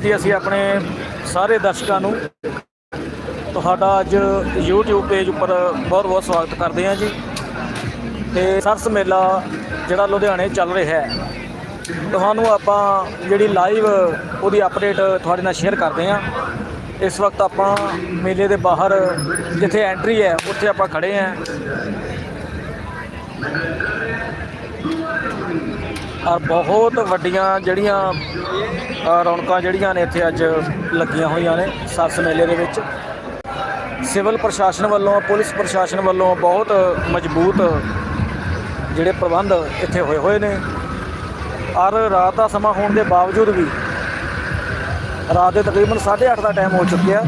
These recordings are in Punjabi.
ਜੀ ਅਸੀਂ ਆਪਣੇ ਸਾਰੇ ਦਰਸ਼ਕਾਂ ਨੂੰ ਤੁਹਾਡਾ ਅੱਜ YouTube ਪੇਜ ਉੱਪਰ ਬਹੁਤ ਬਹੁਤ ਸਵਾਗਤ ਕਰਦੇ ਹਾਂ ਜੀ। ਤੇ ਸਰਸ ਮੇਲਾ ਜਿਹੜਾ ਲੁਧਿਆਣੇ ਚੱਲ ਰਿਹਾ ਹੈ, ਤੁਹਾਨੂੰ ਆਪਾਂ ਜਿਹੜੀ ਲਾਈਵ ਉਹਦੀ ਅਪਡੇਟ ਤੁਹਾਡੇ ਨਾਲ ਸ਼ੇਅਰ ਕਰਦੇ ਹਾਂ। ਇਸ ਵਕਤ ਆਪਾਂ ਮੇਲੇ ਦੇ ਬਾਹਰ ਜਿੱਥੇ ਐਂਟਰੀ ਹੈ, ਉੱਥੇ ਆਪਾਂ ਖੜੇ ਹਾਂ। ਔਰ ਬਹੁਤ ਵੱਡੀਆਂ ਜਿਹੜੀਆਂ ਰੌਣਕਾਂ ਜਿਹੜੀਆਂ ਨੇ ਇੱਥੇ ਅੱਜ ਲੱਗੀਆਂ ਹੋਈਆਂ ਨੇ ਸਰਸ ਮੇਲੇ ਦੇ ਵਿੱਚ। ਸਿਵਲ ਪ੍ਰਸ਼ਾਸਨ ਵੱਲੋਂ, ਪੁਲਿਸ ਪ੍ਰਸ਼ਾਸਨ ਵੱਲੋਂ ਬਹੁਤ ਮਜ਼ਬੂਤ ਜਿਹੜੇ ਪ੍ਰਬੰਧ ਇੱਥੇ ਹੋਏ ਹੋਏ ਨੇ। ਔਰ ਰਾਤ ਦਾ ਸਮਾਂ ਹੋਣ ਦੇ ਬਾਵਜੂਦ ਵੀ ਰਾਤ ਦੇ ਤਕਰੀਬਨ 8:30 ਦਾ ਟਾਈਮ ਹੋ ਚੁੱਕਿਆ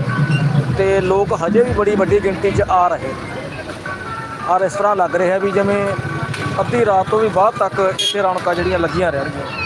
ਤੇ ਲੋਕ ਹਜੇ ਵੀ ਬੜੀ ਵੱਡੀ ਗਿਣਤੀ 'ਚ ਆ ਰਹੇ। ਔਰ ਇਸ ਤਰ੍ਹਾਂ ਲੱਗ ਰਿਹਾ ਵੀ ਜਿਵੇਂ ਅੱਧੀ ਰਾਤ ਤੋਂ ਵੀ ਬਾਅਦ ਤੱਕ ਇੱਥੇ ਰੌਣਕਾਂ ਜਿਹੜੀਆਂ ਲੱਗੀਆਂ ਰਹਿਣਗੀਆਂ।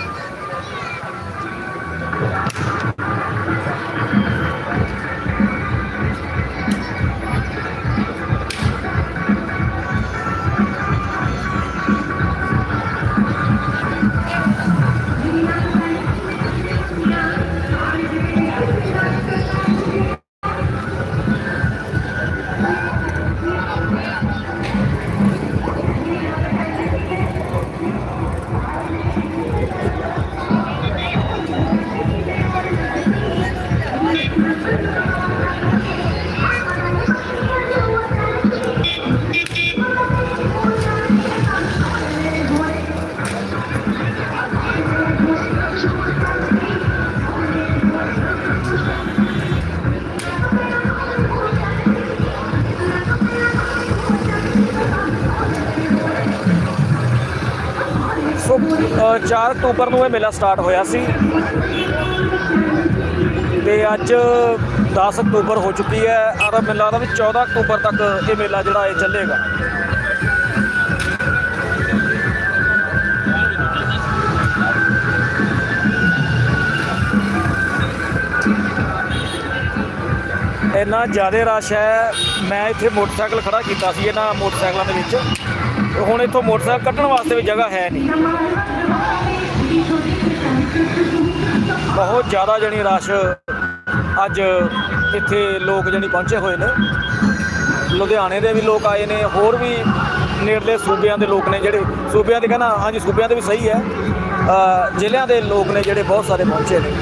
4 ਅਕਤੂਬਰ ਨੂੰ ਇਹ ਮੇਲਾ ਸਟਾਰਟ ਹੋਇਆ ਸੀ। ਤੇ ਅੱਜ 10 ਅਕਤੂਬਰ ਹੋ ਚੁੱਕੀ ਹੈ। ਔਰ ਮੈਨੂੰ ਲੱਗਦਾ ਵੀ 14 ਅਕਤੂਬਰ ਤੱਕ ਇਹ ਮੇਲਾ ਜਿਹੜਾ ਇਹ ਚੱਲੇਗਾ। ਇੰਨਾ ਜ਼ਿਆਦਾ ਰਸ਼ ਹੈ, ਮੈਂ ਇੱਥੇ ਮੋਟਰਸਾਈਕਲ ਖੜਾ ਕੀਤਾ ਸੀ ਇਹਨਾਂ ਮੋਟਰਸਾਈਕਲਾਂ ਦੇ ਵਿੱਚ। ਤੇ ਹੁਣ ਇੱਥੋਂ ਮੋਟਰਸਾਈਕਲ ਕੱਢਣ ਵਾਸਤੇ ਵੀ ਜਗ੍ਹਾ ਹੈ ਨਹੀਂ। ਬਹੁਤ ਜ਼ਿਆਦਾ ਜਣੀ ਰਸ਼ ਅੱਜ ਇੱਥੇ ਲੋਕ ਜਣੀ ਪਹੁੰਚੇ ਹੋਏ ਨੇ। ਲੁਧਿਆਣੇ ਦੇ ਵੀ ਲੋਕ ਆਏ ਨੇ, ਹੋਰ ਵੀ ਨੇੜਲੇ ਸੂਬਿਆਂ ਦੇ ਲੋਕ ਨੇ ਜਿਹੜੇ, ਸੂਬਿਆਂ ਦੇ ਕਹਿੰਦਾ, ਹਾਂਜੀ, ਸੂਬਿਆਂ ਦੇ ਵੀ ਸਹੀ ਹੈ। ਜ਼ਿਲ੍ਹਿਆਂ ਦੇ ਲੋਕ ਨੇ ਜਿਹੜੇ ਬਹੁਤ ਸਾਰੇ ਪਹੁੰਚੇ ਨੇ।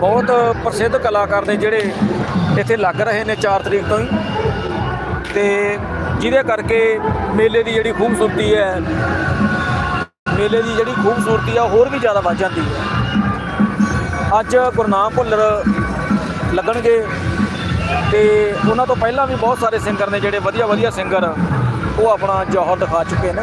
ਬਹੁਤ ਪ੍ਰਸਿੱਧ ਕਲਾਕਾਰ ਨੇ ਜਿਹੜੇ ਇੱਥੇ ਲੱਗ ਰਹੇ ਨੇ 4 ਤਰੀਕ ਤੋਂ ਹੀ। ਤੇ ਜਿਹਦੇ ਕਰਕੇ ਮੇਲੇ ਦੀ ਜਿਹੜੀ ਖੂਬਸੂਰਤੀ ਹੈ, ਮੇਲੇ ਦੀ ਜਿਹੜੀ ਖੂਬਸੂਰਤੀ ਆ, ਹੋਰ ਵੀ ਜ਼ਿਆਦਾ ਵੱਧ ਜਾਂਦੀ ਹੈ। ਅੱਜ ਗੁਰਨਾਮ ਭੁੱਲਰ ਲੱਗਣਗੇ। ਤੇ ਉਹਨਾਂ ਤੋਂ ਪਹਿਲਾਂ ਵੀ ਬਹੁਤ ਸਾਰੇ ਸਿੰਗਰ ਨੇ ਜਿਹੜੇ ਵਧੀਆ ਵਧੀਆ ਸਿੰਗਰ ਉਹ ਆਪਣਾ ਜੌਹਰ ਦਿਖਾ ਚੁੱਕੇ ਨੇ।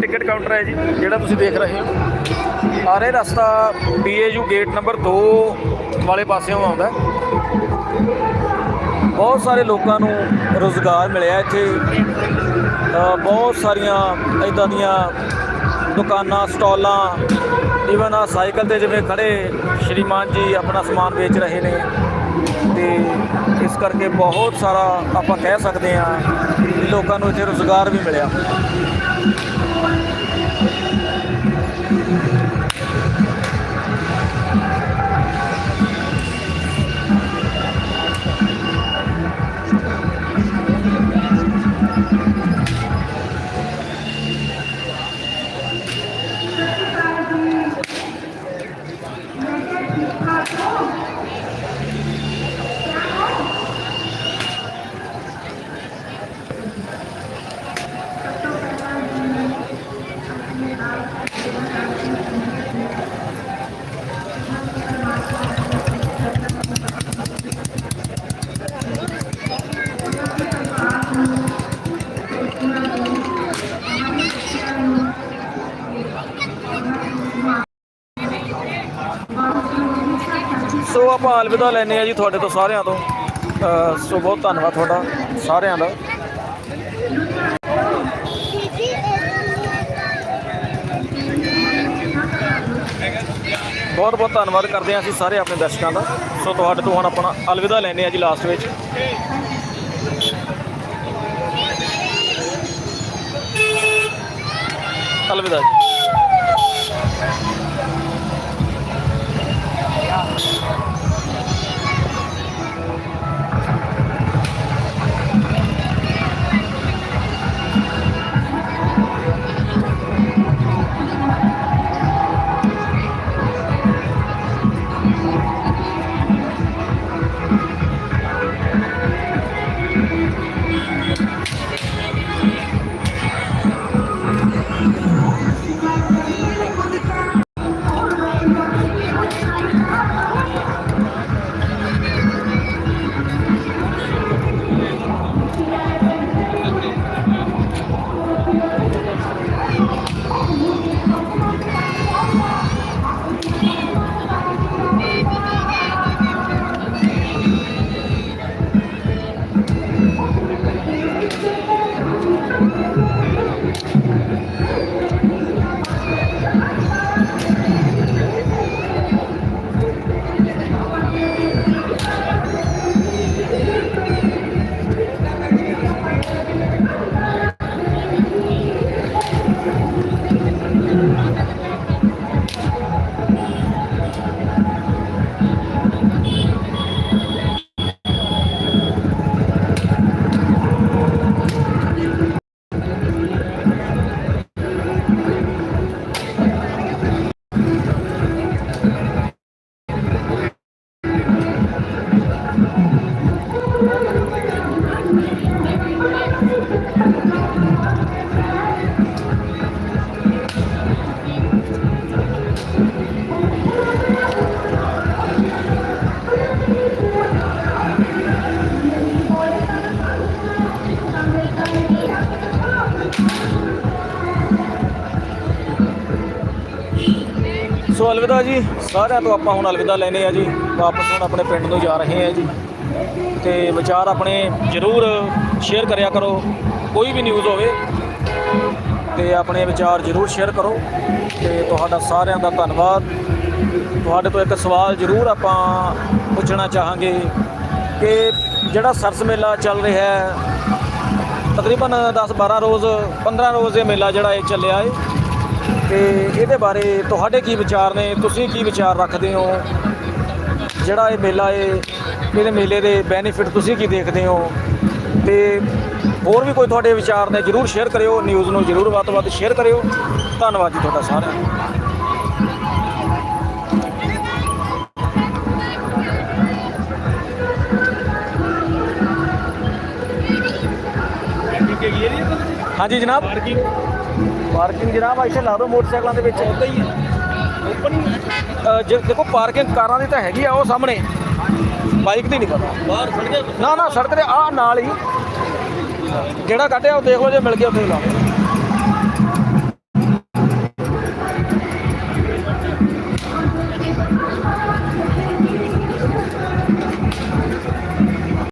ਟਿਕਟ ਕਾਊਂਟਰ ਹੈ ਜੀ, ਜਿਹੜਾ ਤੁਸੀਂ ਦੇਖ ਰਹੇ ਹੋ। ਆਰੇ ਰਸਤਾ ਬੀਏਯੂ ਗੇਟ ਨੰਬਰ 2 ਵਾਲੇ ਪਾਸਿਓਂ ਆਉਂਦਾ ਬਹੁਤ ਸਾਰੇ ਲੋਕਾਂ ਨੂੰ ਰੋਜ਼ਗਾਰ ਮਿਲਿਆ ਇੱਥੇ। ਬਹੁਤ ਸਾਰੀਆਂ ਇਦਾਂ ਦੀਆਂ ਦੁਕਾਨਾਂ, ਸਟਾਲਾਂ ਈਵਨ ਆ ਸਾਈਕਲ ਤੇ ਜਿਵੇਂ ਖੜੇ ਸ਼੍ਰੀਮਾਨ ਜੀ ਆਪਣਾ ਸਮਾਨ ਵੇਚ ਰਹੇ ਨੇ। ਤੇ ਇਸ ਕਰਕੇ ਬਹੁਤ ਸਾਰਾ ਆਪਾਂ ਕਹਿ ਸਕਦੇ ਹਾਂ ਲੋਕਾਂ ਨੂੰ ਇੱਥੇ ਰੋਜ਼ਗਾਰ ਵੀ ਮਿਲਿਆ। one. ਸੋ ਆਪਾਂ ਅਲਵਿਦਾ ਲੈਨੇ ਆ ਜੀ ਤੁਹਾਡੇ ਤੋਂ ਸਾਰਿਆਂ ਤੋਂ। ਸੋ ਬਹੁਤ ਧੰਨਵਾਦ ਤੁਹਾਡਾ ਸਾਰਿਆਂ ਦਾ। ਬਹੁਤ ਬਹੁਤ ਧੰਨਵਾਦ ਕਰਦੇ ਹਾਂ ਅਸੀਂ ਸਾਰੇ ਆਪਣੇ ਦਰਸ਼ਕਾਂ ਦਾ। ਸੋ ਤੁਹਾਡੇ ਤੋਂ ਹੁਣ ਆਪਣਾ ਅਲਵਿਦਾ ਲੈਨੇ ਆ ਜੀ ਲਾਸਟ ਵਿੱਚ। ਅਲਵਿਦਾ ਜੀ। Yeah. ਸੋ ਅਲਵਿਦਾ ਜੀ, ਸਾਰਿਆਂ ਤੋਂ ਆਪਾਂ ਹੁਣ ਅਲਵਿਦਾ ਲੈਨੇ ਆ ਜੀ। ਵਾਪਸ ਹੁਣ ਆਪਣੇ ਪਿੰਡ ਨੂੰ ਜਾ ਰਹੇ ਆ ਜੀ। ਤੇ ਵਿਚਾਰ ਆਪਣੇ ਜ਼ਰੂਰ ਸ਼ੇਅਰ ਕਰਿਆ ਕਰੋ। ਕੋਈ ਵੀ ਨਿਊਜ਼ ਹੋਵੇ, ਤੇ ਆਪਣੇ ਵਿਚਾਰ ਜ਼ਰੂਰ ਸ਼ੇਅਰ ਕਰੋ। ਤੇ ਤੁਹਾਡਾ ਸਾਰਿਆਂ ਦਾ ਧੰਨਵਾਦ। ਤੁਹਾਡੇ ਤੋਂ ਇੱਕ ਸਵਾਲ ਜ਼ਰੂਰ ਆਪਾਂ ਪੁੱਛਣਾ ਚਾਹਾਂਗੇ ਕਿ ਜਿਹੜਾ ਸਰਸ ਮੇਲਾ ਚੱਲ ਰਿਹਾ ਹੈ, ਤਕਰੀਬਨ 10 12 ਰੋਜ਼ 15 ਰੋਜ਼ ਇਹ ਮੇਲਾ ਜਿਹੜਾ ਇਹ ਚੱਲਿਆ ਹੈ ਤੇ ਇਹਦੇ ਬਾਰੇ ਤੁਹਾਡੇ ਕੀ ਵਿਚਾਰ ਨੇ? ਤੁਸੀਂ ਕੀ ਵਿਚਾਰ ਰੱਖਦੇ ਹੋ? ਜਿਹੜਾ ਇਹ ਮੇਲਾ ਹੈ, ਇਹਦੇ ਮੇਲੇ ਦੇ ਬੈਨੀਫਿਟ ਤੁਸੀਂ ਕੀ ਦੇਖਦੇ ਹੋ? ਤੇ ਹੋਰ ਵੀ ਕੋਈ ਤੁਹਾਡੇ ਵਿਚਾਰ ਨੇ, ਜਰੂਰ ਸ਼ੇਅਰ ਕਰਿਓ ਨਿਊਜ਼ ਨੂੰ ਜਰੂਰ ਵੱਧ ਤੋਂ ਵੱਧ ਸ਼ੇਅਰ ਕਰਿਓ। ਧੰਨਵਾਦ ਜੀ ਤੁਹਾਡਾ ਸਾਰਿਆਂ ਨੂੰ ਹਾਂਜੀ ਜਨਾਬ। ਪਾਰਕਿੰਗ ਜਨਾਬ ਇੱਥੇ ਲਾ ਦਿਓ ਮੋਟਰਸਾਈਕਲਾਂ ਦੇ ਵਿੱਚ। ਉਦਾਂ ਹੀ ਓਪਨ ਹੀ ਅ, ਜੇ ਦੇਖੋ ਪਾਰਕਿੰਗ ਕਾਰਾਂ ਦੀ ਤਾਂ ਹੈਗੀ ਆ ਉਹ ਸਾਹਮਣੇ। ਬਾਈਕ ਦੀ ਨਹੀਂ ਪਤਾ ਬਾਹਰ ਖੜ ਗਿਆ ਨਾ ਨਾ ਸੜਕ ਦੇ ਆ ਨਾਲ ਹੀ। ਜਿਹੜਾ ਕੱਢਿਆ ਉਹ ਦੇਖ ਲਓ ਜੇ ਮਿਲ ਗਿਆ ਉੱਥੇ ਲਾ